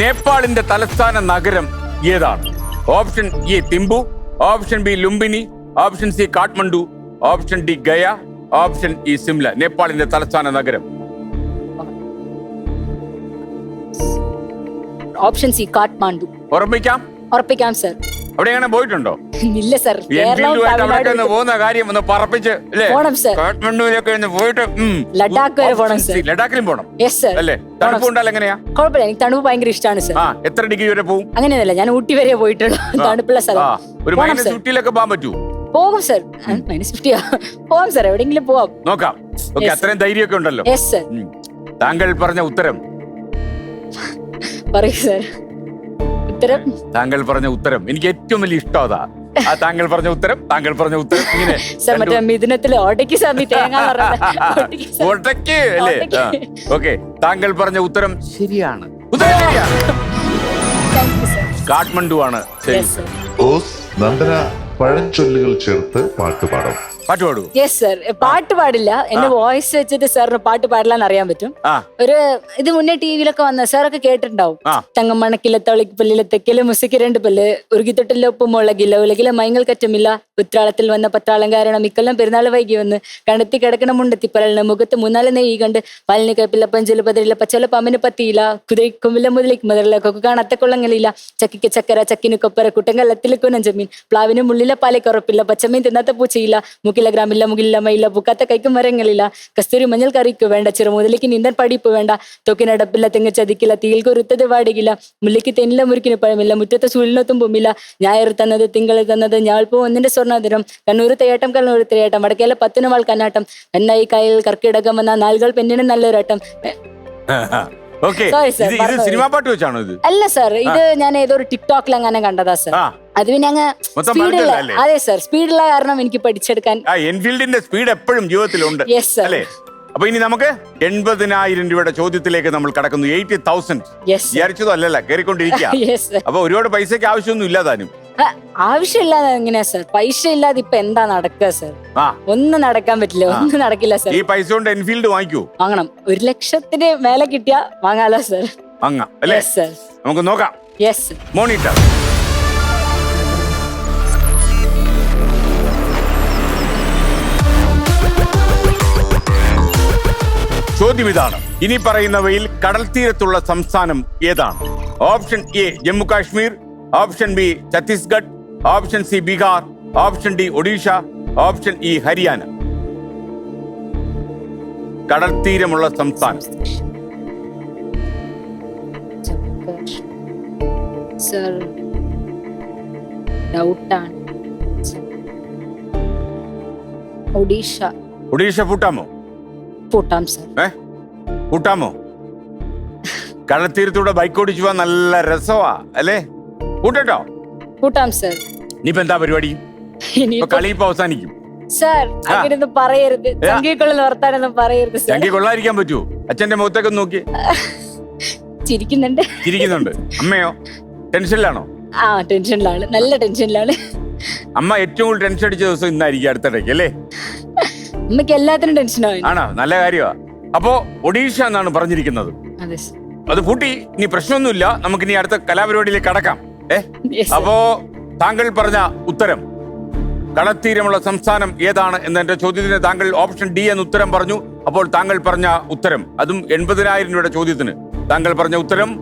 നേപ്പാളിന്റെ തലസ്ഥാന നഗരം ഏതാണ്? Option A Thimphu option B Lumbini option C Kathmandu option D Gaya option E Shimla. നേപ്പാളിന്റെ തലസ്ഥാന നഗരം. Option C Kathmandu. ഉറപ്പിക്കാം? ഉറപ്പിക്കാം സർ. അവിടെ എങ്ങനെ പോയിട്ടുണ്ടോ? ഇല്ല സർ കേരളവും തമിഴ്നാടും പോകുന്ന കാര്യം ഒന്ന് പറപ്പിച്ച് പോണം സർ. കാഠ്മണ്ഡുവിലൊക്കെ ഒന്ന് പോയിട്ട്. ലഡാക്ക് വരെ പോണം സർ. ലഡാക്കിലും പോണം? യെസ് സർ അല്ലേ? തണുപ്പ് ഉണ്ടാൽ എങ്ങനെയാ? കുഴപ്പമില്ല. എനിക്ക് തണുപ്പ് ഭയങ്കര ഇഷ്ടമാണ് സർ എത്ര ഡിഗ്രി വരെ പോകും അങ്ങനെയല്ല ഞാൻ ഊട്ടി വരെ പോയിട്ടുള്ള. തണുപ്പുള്ള സ്ഥലം. ഒരു മൈനസ് ഫിഫ്റ്റിയിലൊക്കെ പോകാൻ പറ്റൂ പോകും സർ മൈനസ് ഫിഫ്റ്റിയാ പോകും സർ എവിടെയെങ്കിലും പോവാം. നോക്കാം. ഓക്കെ അത്രയും ധൈര്യമൊക്കെ ഉണ്ടല്ലോ. യെസ് സർ താങ്കൾ പറഞ്ഞ ഉത്തരം. പറയൂ സർ ഉത്തരം? താങ്കൾ പറഞ്ഞ ഉത്തരം എനിക്ക് ഏറ്റവും വലിയ ഇഷ്ടം അതാ. ആ താങ്കൾ പറഞ്ഞ ഉത്തരം താങ്കൾ പറഞ്ഞ ഉത്തരം ഇങ്ങനെ സർ മറ്റേ മിഥുനത്തിൽ ഒടയ്ക്ക് സമി തേങ്ങ ഒട്ടയ്ക്ക് അല്ലേ? ഓക്കെ. താങ്കൾ പറഞ്ഞ ഉത്തരം ശരിയാണ്. ഉത്തരം. കാഠ്മണ്ഡു ആണ് ശരി. ഓസ് നന്ദന പഴഞ്ചൊല്ലുകൾ ചേർത്ത് പാട്ടുപാടും. പാട്ട് പാടൂ? യെസ് സർ പാട്ട് പാടില്ല. എന്റെ വോയിസ് വെച്ചിട്ട് സാറിന് പാട്ട് പാടില്ലാന്ന് അറിയാൻ പറ്റും. ആ. ഒരു ഇത് മുന്നേ ടി വിയിലൊക്കെ വന്ന സാറൊക്കെ കേട്ടിട്ടുണ്ടാവും. ആ. തങ്കമണക്കിലെ തളിപ്പല്ലിലെ തെക്കിലെ മുസയ്ക്ക് രണ്ട് പല്ല് ഉരുകിത്തൊട്ടിലെ ഒപ്പം മുളകില്ല ഉലകിലെ മൈങ്ങൾ കറ്റമില്ല. ഉത്രാളത്തിൽ വന്ന പത്താളം കാരണം ഇക്കൊല്ലം പെരുന്നാൾ വൈകി വന്ന് കണ്ടെത്തി കിടക്കണ മുണ്ടെത്തി പരലിന് മുഖത്ത് മൂന്നാൽ നെയ്യ് കണ്ട് പല്ലിന് കപ്പില്ല പഞ്ചൽ പതിരില്ല പച്ചല പമ്മന് പത്തിയില്ല കുതിരക്കുമില്ല മുതലേക്ക് മുതലില്ല കൊക്കു കാണാത്ത കൊള്ളങ്ങളില്ല. ചക്കിക്ക് ചക്കര ചക്കിന് കൊപ്പര കുട്ടങ്കല്ലത്തിൽ കുനഞ്ചമീൻ പ്ലാവിന് മുള്ളിലെ പാലക്കുറപ്പില്ല പച്ചമീൻ തിന്നാത്ത പൂച്ചയില്ല മുക്കില ഗ്രാമില്ല മുകിലില്ല മയില്ല പൂക്കാത്ത കൈക്കും മരങ്ങളില്ല. കസ്തൂരി മഞ്ഞൾ കറിക്ക് വേണ്ട ചെറുമുതലേക്ക് നീന്തൻ പഠിപ്പ് വേണ്ട. തൊക്കിനടപ്പില്ല തെങ്ങ് ചതിക്കില്ല തീയിൽ ഒരുത്തത് വാടികില്ല മുല്ലയ്ക്ക് തെന്നില്ല മുറിക്കിന് പഴമില്ല മുറ്റത്തെ സൂര്യനൊത്തും പൊമ്മില്ല ഞായർ തന്നത് തിങ്കൾ തന്നത് ഞാൾപ്പോ ഒന്നിന്റെ സ്വർണാതിരം കണ്ണൂർ തേട്ടം കണ്ണൂർ തേട്ടം വടക്കേലെ പത്തിനുമാൾ കന്നാട്ടം. എന്നായി കായൽ കർക്കിടകം വന്ന നാളുകൾ പെണ്ണിന് നല്ലൊരാട്ടം. ഓക്കെ ഇത് സിനിമാ പാട്ട് വെച്ചാണോ ഇത്? അല്ല സർ ഇത് ഞാൻ ഏതോ ഒരു ടിക്ടോക്കിൽ അങ്ങനെ കണ്ടതാ സർ അത് പിന്നെ അങ്ങ് സ്പീഡുള്ള അതെ സർ സ്പീഡുള്ള കാരണം എനിക്ക് പഠിച്ചെടുക്കാൻ എൻഫീൽഡിന്റെ സ്പീഡ് എപ്പോഴും ജീവിതത്തിലുണ്ട് അല്ലേ? അപ്പൊ ഇനി നമുക്ക് എൺപതിനായിരം രൂപയുടെ ചോദ്യത്തിലേക്ക് നമ്മൾ കടക്കുന്നു. എയ്റ്റി തൗസൻഡ് വിചാരിച്ചതോ അല്ലല്ല കയറിക്കൊണ്ടിരിക്കുക അപ്പൊ ഒരുപാട് പൈസക്ക് ആവശ്യമൊന്നും ഇല്ല താനും ആ, ആവശ്യമില്ലാതെ എങ്ങനെയാ സർ പൈസ ഇല്ലാതെ ഇപ്പൊ എന്താ നടക്കുക സർ ആ. ഒന്നും നടക്കാൻ പറ്റില്ല ഒന്നും നടക്കില്ല സർ ഈ പൈസ കൊണ്ട് എൻഫീൽഡ് വാങ്ങിക്കൂ. വാങ്ങണം. ഒരു ലക്ഷത്തിന് മേലെ കിട്ടിയാ വാങ്ങാലോ സർ അല്ലേ? യെസ് സർ നമുക്ക് നോക്കാം. യെസ് മോണിറ്റർ ചോദ്യം ഇതാണ്. ഇനി പറയുന്നവയിൽ കടൽ തീരത്തുള്ള സംസ്ഥാനം ഏതാണ്? Option A Jammu Kashmir option B Chhattisgarh option C Bihar option D Odisha option E Haryana കടൽത്തീരമുള്ള സംസ്ഥാനം. സർ ഡൗട്ടാണ് ഒഡീഷ ഒഡീഷ പൂട്ടാമോ? പൂട്ടാം സർ ഏ? കൂട്ടാമോ കടൽത്തീരത്തൂടെ ബൈക്ക് ഓടിച്ചു പോവാൻ നല്ല രസമാ അല്ലേ? കൂട്ടട്ടോ? കൂട്ടാം സർ. ഇനിയിപ്പോ എന്താ പരിപാടി? ഇപ്പൊ കളി ഇപ്പൊ അവസാനിക്കും. സർ അങ്ങനെയൊന്നും പറയരുത്. ചങ്കിക്കുള്ളിൽ വർത്താനൊന്നും പറയരുത് സർ. ചങ്കി കൊള്ളാതിരിക്കാൻ പറ്റുമോ അച്ഛന്റെ മുഖത്തേക്ക് ഒന്ന് നോക്കി. ചിരിക്കുന്നുണ്ട്. ചിരിക്കുന്നുണ്ട്. അമ്മയോ? ടെൻഷനിലാണോ? ആ ടെൻഷനിലാണ്. നല്ല ടെൻഷനിലാണ്. അമ്മ ഏറ്റവും കൂടുതൽ ടെൻഷൻ അടിച്ച ദിവസം ഇന്നായിരിക്കും അടുത്തിടയ്ക്ക് അല്ലേ? അമ്മയ്ക്ക് എല്ലാത്തിനും ടെൻഷനാണ് ആണോ? നല്ല കാര്യമാ അപ്പോ ഒഡീഷ എന്നാണ് പറഞ്ഞിരിക്കുന്നത്. അതെ സർ. അത് പൂട്ടി ഇനി പ്രശ്നമൊന്നുമില്ല. നമുക്ക് ഇനി അടുത്ത കലാപരിപാടിയിലേക്ക് കടക്കാം. ഏ? അപ്പോ താങ്കൾ പറഞ്ഞ ഉത്തരം. കടത്തീരമുള്ള സംസ്ഥാനം ഏതാണ് എന്ന എന്റെ ചോദ്യത്തിന് താങ്കൾ ഓപ്ഷൻ ഡി എന്ന് ഉത്തരം പറഞ്ഞു. അപ്പോൾ താങ്കൾ പറഞ്ഞ ഉത്തരം. അതും എൺപതിനായിരം രൂപയുടെ ചോദ്യത്തിന്. താങ്കൾ പറഞ്ഞ ഉത്തരം